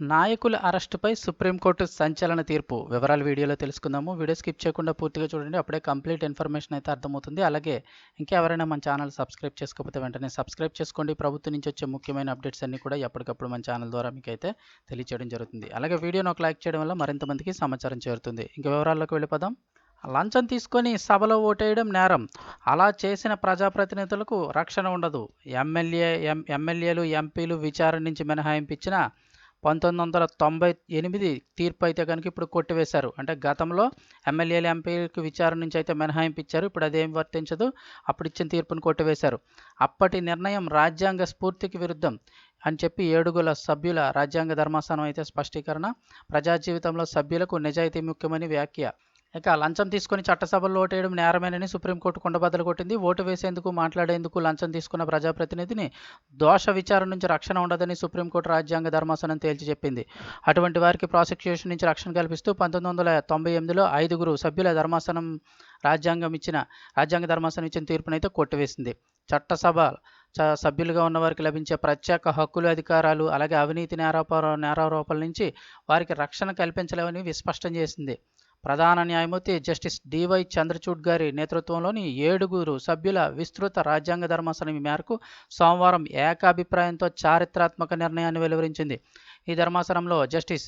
నాయకుల అరెస్టుపై సుప్రీంకోర్టు సంచలన తీర్పు. వివరాలు వీడియోలో తెలుసుకుందాము. వీడియో స్కిప్ చేయకుండా పూర్తిగా చూడండి. అప్పుడే కంప్లీట్ ఇన్ఫర్మేషన్ అయితే అర్థమవుతుంది. అలాగే ఇంకెవరైనా మన ఛానల్ సబ్స్క్రైబ్ చేసుకోకపోతే వెంటనే సబ్స్క్రైబ్ చేసుకోండి. ప్రభుత్వం నుంచి వచ్చే ముఖ్యమైన అప్డేట్స్ అన్ని కూడా ఎప్పటికప్పుడు మన ఛానల్ ద్వారా మీకు అయితే తెలియచేయడం జరుగుతుంది. అలాగే వీడియోను ఒక లైక్ చేయడం వల్ల మరింత మందికి సమాచారం చేరుతుంది. ఇంకా వివరాల్లోకి వెళ్ళిపోదాం. లంచం తీసుకొని సభలో ఓటేయడం నేరం. అలా చేసిన ప్రజాప్రతినిధులకు రక్షణ ఉండదు. ఎమ్మెల్యే ఎం ఎమ్మెల్యేలు ఎంపీలు విచారణ నుంచి మినహాయింపు పంతొమ్మిది వందల తొంభై ఎనిమిది తీర్పు అయితే కనుక ఇప్పుడు కొట్టివేశారు. అంటే గతంలో ఎమ్మెల్యేలు ఎంపీలకు విచారణ నుంచి అయితే మినహాయింపు ఇచ్చారు ఇప్పుడు అదేం వర్తించదు. అప్పుడు ఇచ్చిన తీర్పును కొట్టివేశారు. అప్పటి నిర్ణయం రాజ్యాంగ స్ఫూర్తికి విరుద్ధం అని చెప్పి ఏడుగుల సభ్యుల రాజ్యాంగ ధర్మాసనం అయితే స్పష్టీకరణ ప్రజా జీవితంలో సభ్యులకు నిజాయితీ ముఖ్యమని వ్యాఖ్య. ఇక లంచం తీసుకొని చట్టసభల్లో ఓటేయడం నేరమేనని సుప్రీంకోర్టు కుండబద్దలు కొట్టింది. ఓటు వేసేందుకు మాట్లాడేందుకు లంచం తీసుకున్న ప్రజాప్రతినిధిని దోష విచారణ నుంచి రక్షణ ఉండదని సుప్రీంకోర్టు రాజ్యాంగ ధర్మాసనం తేల్చి చెప్పింది. అటువంటి వారికి ప్రాసిక్యూషన్ నుంచి రక్షణ కల్పిస్తూ పంతొమ్మిది వందల తొంభై ఎనిమిదిలో ఐదుగురు సభ్యుల ధర్మాసనం రాజ్యాంగం ఇచ్చిన రాజ్యాంగ ధర్మాసనం ఇచ్చిన తీర్పునైతే కొట్టివేసింది. చట్టసభ చ సభ్యులుగా ఉన్న వారికి లభించే ప్రత్యేక హక్కులు అధికారాలు అలాగే అవినీతి నేరాప నేరారోపణల నుంచి వారికి రక్షణ కల్పించలేవని విస్పష్టం చేసింది. ప్రధాన న్యాయమూర్తి జస్టిస్ డివై చంద్రచూడ్ గారి నేతృత్వంలోని ఏడుగురు సభ్యుల విస్తృత రాజ్యాంగ ధర్మాసనం మేరకు సోమవారం ఏకాభిప్రాయంతో చారిత్రాత్మక నిర్ణయాన్ని వెలువరించింది. ఈ ధర్మాసనంలో జస్టిస్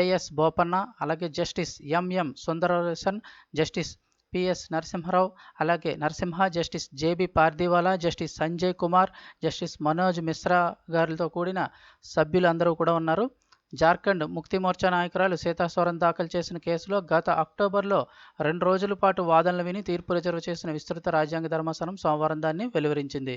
ఏఎస్ బోపన్న అలాగే justice M M Sundaresan justice P S Narasimharao అలాగే Narasimha justice J B Pardiwala justice Sanjay Kumar justice Manoj Mishra గారితో కూడిన సభ్యులందరూ కూడా ఉన్నారు. జార్ఖండ్ ముక్తి మోర్చా నాయకురాలు సీతాస్వరం దాఖలు చేసిన కేసులో గత అక్టోబర్లో రెండు రోజుల పాటు వాదనలు విని తీర్పు రిజర్వ్ చేసిన విస్తృత రాజ్యాంగ ధర్మాసనం సోమవారం దాన్ని వెలువరించింది.